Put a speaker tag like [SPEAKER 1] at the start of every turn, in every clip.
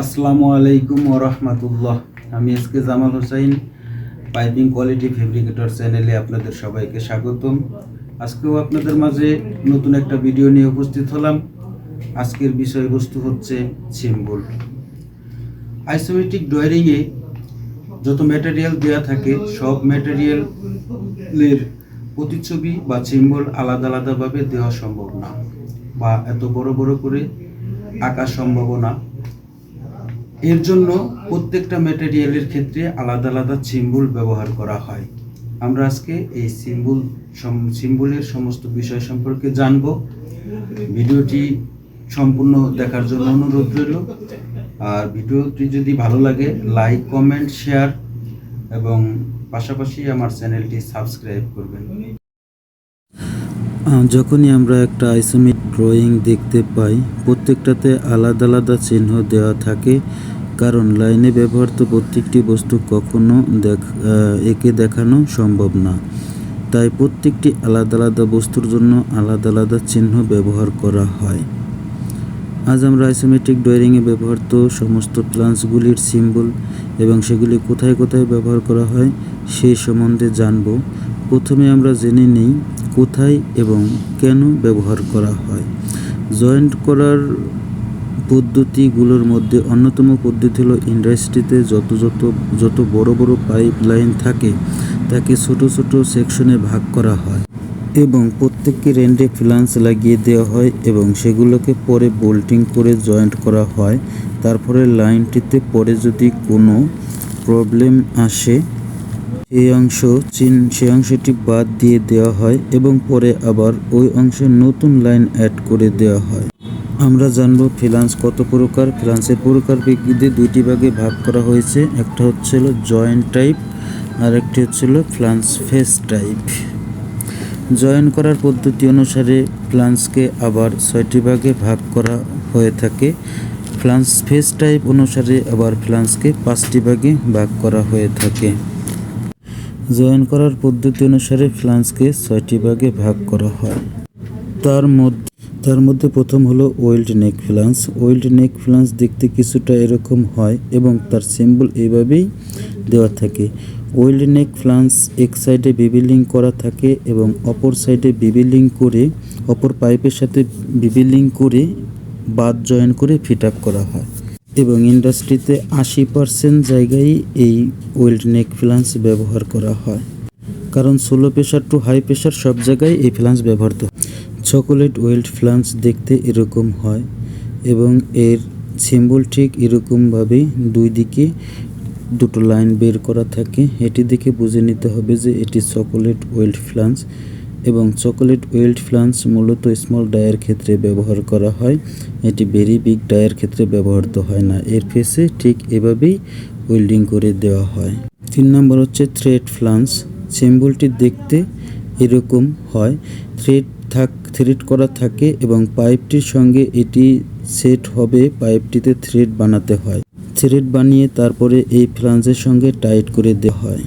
[SPEAKER 1] আসসালামু আলাইকুম রহমতুল্লাহ। আমি S K Jamal Hossain, piping quality fabricator চ্যানেলে আপনাদের সবাইকে স্বাগতম। আজকেও আপনাদের মাঝে নতুন একটা ভিডিও নিয়ে উপস্থিত হলাম। আজকের বিষয়বস্তু হচ্ছে সিম্বল। আইসোমেট্রিক ড্রয়িংয়ে যত ম্যাটেরিয়াল দেওয়া থাকে, সব ম্যাটেরিয়ালের প্রতিচ্ছবি বা সিম্বল আলাদা আলাদাভাবে দেওয়া সম্ভব না বা এত বড় বড় করে আঁকা সম্ভব না। এর জন্য প্রত্যেকটা ম্যাটেরিয়ালের ক্ষেত্রে আলাদা আলাদা সিম্বল ব্যবহার করা হয়। আমরা আজকে এই সিম্বল সিম্বলের সমস্ত বিষয় সম্পর্কে জানব। ভিডিওটি সম্পূর্ণ দেখার জন্য অনুরোধ রইল। আর ভিডিওটি যদি ভালো লাগে লাইক কমেন্ট শেয়ার এবং পাশাপাশি আমার চ্যানেলটি সাবস্ক্রাইব করবেন।
[SPEAKER 2] যখনই আমরা একটা আইসোমেট ড্রয়িং দেখতে পাই, প্রত্যেকটাতে আলাদা আলাদা চিহ্ন দেওয়া থাকে, কারণ লাইনে ব্যবহৃত প্রত্যেকটি বস্তু কখনো দেখ একে দেখানো সম্ভব না। তাই প্রত্যেকটি আলাদা আলাদা বস্তুর জন্য আলাদা আলাদা চিহ্ন ব্যবহার করা হয়। আজ আমরা আইসোমেট্রিক ড্রয়িংয়ে ব্যবহৃত সমস্ত প্লান্সগুলির সিম্বল এবং সেগুলি কোথায় কোথায় ব্যবহার করা হয় সেই সম্বন্ধে জানব। প্রথমে আমরা জেনে নিই কোথায় এবং কেন ব্যবহার করা হয়। জয়েন্ট করার পদ্ধতিগুলোর মধ্যে অন্যতম পদ্ধতি হলো ইন্ডাস্ট্রিতে যত যত যত বড় বড় পাইপ লাইন থাকে, তাকে ছোট ছোট সেকশনে ভাগ করা হয় এবং প্রত্যেককে রেন্ডে ফ্লান্স লাগিয়ে দেওয়া হয় এবং সেগুলোকে পরে বোল্টিং করে জয়েন্ট করা হয়। তারপরে লাইনটিতে পরে যদি কোনো প্রবলেম আসে সেই অংশ চিন সেই অংশটি বাদ দিয়ে দেওয়া হয় এবং পরে আবার ওই অংশে নতুন লাইন অ্যাড করে দেওয়া হয়। আমরা জানব ফ্রিলান্স কত প্রকার। ফ্রিলান্সের প্রকার বিজ্ঞিতে দুইটি ভাগে ভাগ করা হয়েছে। একটা হচ্ছিল জয়েন্ট টাইপ আর একটি হচ্ছিল ফ্লান্স ফেস টাইপ। জয়েন করার পদ্ধতি অনুসারে ফ্লান্সকে আবার ছয়টি ভাগে ভাগ করা হয়ে থাকে। ফ্লান্স ফেস টাইপ অনুসারে আবার ফ্লান্সকে পাঁচটি ভাগে ভাগ করা হয়ে থাকে। জয়েন করার পদ্ধতি অনুসারে ফ্লান্সকে ছয়টি ভাগে ভাগ করা হয়। তার মধ্যে তার মধ্যে প্রথম হলো ওয়েল্ড নেক ফ্লান্স। ওয়েল্ড নেক ফ্লান্স দেখতে কিছুটা এরকম হয় এবং তার সিম্বল এইভাবেই দেওয়া থাকে। ওয়েল্ড নেক ফ্লান্স এক সাইডে বিবিলিং করা থাকে এবং অপর সাইডে বিবিলিং করে, অপর পাইপের সাথে বিবিলিং করে বাদ জয়েন করে ফিট আপ করা হয়। এবং ইন্ডাস্ট্রিতে আশি পার্সেন্ট জায়গায় এই ওয়েল্ড নেক ফ্লান্স ব্যবহার করা হয় কারণ so low pressure to high pressure সব জায়গায় এই ফ্লান্স ব্যবহৃত। চকোলেট ওয়েল্ড ফ্লান্স দেখতে এরকম হয় এবং এর সিম্বল ঠিক এরকমভাবেই দুই দিকে দুটো লাইন বের করা থাকে এটি দেখে বুঝে নিতে হবে যে এটি চকোলেট ওয়েল্ড ফ্লান্স এবং চকোলেট ওয়েল্ড ফ্লান্স মূলত স্মল ডায়ের ক্ষেত্রে ব্যবহার করা হয়। এটি ভেরি বিগ ডায়ের ক্ষেত্রে ব্যবহৃত হয় না। এর ফেসে ঠিক এভাবেই ওয়েল্ডিং করে দেওয়া হয়। তিন নম্বর হচ্ছে থ্রেড ফ্লান্স। সিম্বলটি দেখতে এরকম হয়। থ্রেড থাক, থ্রেড করা থাকে এবং পাইপটির সঙ্গে এটি সেট হবে। পাইপটিতে থ্রেড বানাতে হয়। থ্রেড বানিয়ে তারপরে এই ফ্লান্সের সঙ্গে টাইট করে দেওয়া হয়।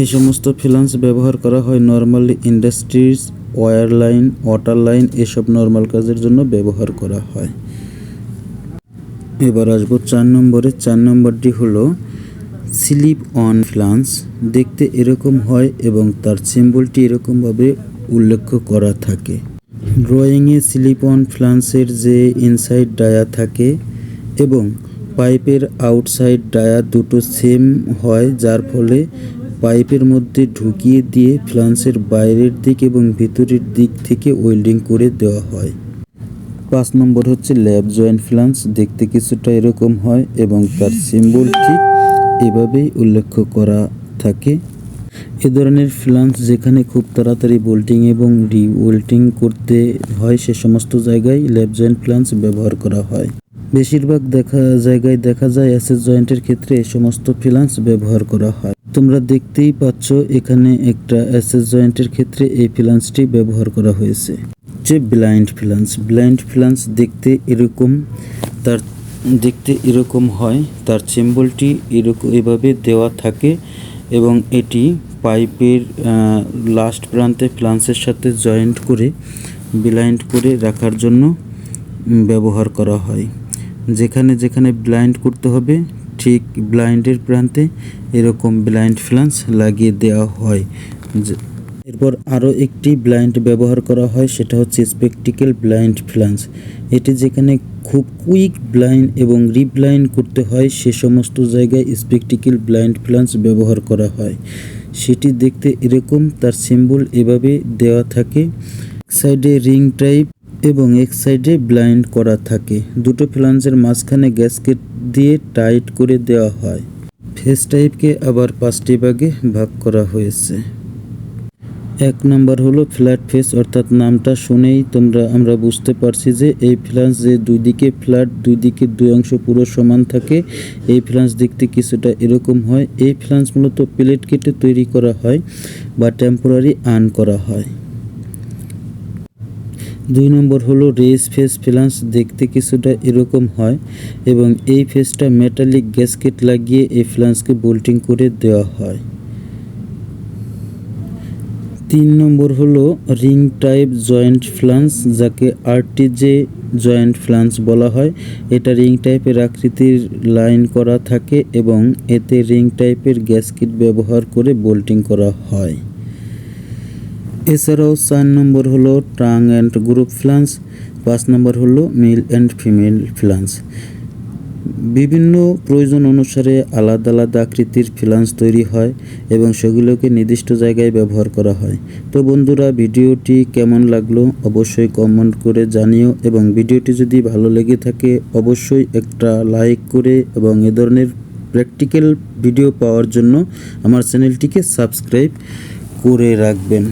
[SPEAKER 2] এই সমস্ত ফ্লান্স ব্যবহার করা হয় normally industries wire line water line এসব নর্মাল কাজের জন্য ব্যবহার করা হয়। এবার আসব চার নম্বরে। চার নম্বরটি হলো স্লিপ অন ফ্লান্স দেখতে এরকম হয় এবং তার সিম্বলটি এরকমভাবে উল্লেখ করা থাকে। ড্রয়িংয়ে স্লিপ অন ফ্লান্সের যে ইনসাইড ডায়া থাকে এবং পাইপের আউটসাইড ডায়া দুটো সেম হয়, যার ফলে পাইপের মধ্যে ঢুকিয়ে দিয়ে ফ্লান্সের বাইরের দিক এবং ভিতরের দিক থেকে ওয়েল্ডিং করে দেওয়া হয়। পাঁচ নম্বর হচ্ছে ল্যাব জয়েন্ট ফ্লান্স। দেখতে কিছুটা এরকম হয় এবং তার সিম্বল ঠিক এভাবেই উল্লেখ করা থাকে। এ ধরনের ফ্লান্স যেখানে খুব তাড়াতাড়ি বোল্টিং এবং ওয়েল্টিং করতে হয়, সে সমস্ত জায়গায় ল্যাব জয়েন্ট ফ্লান্স ব্যবহার করা হয়। বেশিরভাগ দেখা জায়গায় দেখা যায় অ্যাসেস জয়েন্টের ক্ষেত্রে এ সমস্ত ফ্লান্স ব্যবহার করা হয়। তোমরা দেখতেই পাচ্ছ এখানে একটা অ্যাসেস জয়েন্টের ক্ষেত্রে এই ফ্লান্সটি ব্যবহার করা হয়েছে। যে ব্লাইন্ড ফিলান্স ব্লাইন্ড ফিলান্স দেখতে এরকম, তার দেখতে এরকম হয়, তার চেম্বলটি এরকম এভাবে দেওয়া থাকে এবং এটি পাইপের লাস্ট প্রান্তে ফ্লান্সের সাথে জয়েন্ট করে, ব্লাইন্ড করে রাখার জন্য ব্যবহার করা হয়। যেখানে যেখানে ব্লাইন্ড করতে হবে ঠিক ব্লাইন্ডের প্রান্তে এরকম ব্লাইন্ড ফ্লান্স লাগিয়ে দেওয়া হয়। এরপর আরও একটি ব্লাইন্ড ব্যবহার করা হয়, সেটা হচ্ছে স্পেকটিক্যাল ব্লাইন্ড ফ্লান্স এটি যেখানে খুব কুইক ব্লাইন্ড এবং রিব্লাইন্ড করতে হয়, সে সমস্ত জায়গায় স্পেকটিক্যাল ব্লাইন্ড ফ্লান্স ব্যবহার করা হয়। সেটি দেখতে এরকম, তার সিম্বল এভাবে দেওয়া থাকে। সাইডে রিং টাইপ এবং এক সাইডে ব্লাইন্ড করা থাকে। দুটো ফ্লান্সের মাঝখানে গ্যাসকেট দিয়ে টাইট করে দেওয়া হয়। ফেস টাইপকে আবার পাঁচটি ভাগে ভাগ করা হয়েছে। এক নাম্বার হলো ফ্ল্যাট ফেস, অর্থাৎ নামটা শুনেই তোমরা, আমরা বুঝতে পারছি যে এই ফ্লান্স যে দুই দিকে ফ্ল্যাট দুই দিকে দুই অংশ পুরো সমান থাকে, এই ফ্লান্স দেখতে কিছুটা এরকম হয়। এই ফ্লান্স মূলত প্লেট কেটে তৈরি করা হয় বা টেম্পোরারি আর্ন করা হয়। দুই নম্বর হলো রেস ফেস ফ্লান্স দেখতে কিছুটা এরকম হয় এবং এই ফেসটা মেটালিক গ্যাসকেট লাগিয়ে এই ফ্লান্সকে বোল্টিং করে দেওয়া হয়। তিন নম্বর হলো রিং টাইপ জয়েন্ট ফ্লান্স যাকে আরটিজে জয়েন্ট ফ্লান্স বলা হয়। এটা রিং টাইপের আকৃতির লাইন করা থাকে এবং এতে রিং টাইপের গ্যাসকিট ব্যবহার করে বোল্টিং করা হয়। এছাড়াও চার নম্বর হলো ট্রাং অ্যান্ড গ্রুপ ফ্লান্স, পাঁচ নম্বর হলো মেল অ্যান্ড ফিমেল ফ্লান্স। বিভিন্ন প্রয়োজন অনুসারে আলাদা আলাদা আকৃতির ফ্লান্স তৈরি হয় এবং সেগুলোকে নির্দিষ্ট জায়গায় ব্যবহার করা হয়। তো বন্ধুরা, ভিডিওটি কেমন লাগল অবশ্যই কমেন্ট করে জানিও এবং ভিডিওটি যদি ভালো লেগে থাকে অবশ্যই একটা লাইক করে এবং এ ধরনের প্র্যাকটিক্যাল ভিডিও পাওয়ার জন্য আমার চ্যানেলটিকে সাবস্ক্রাইব করে রাখবেন।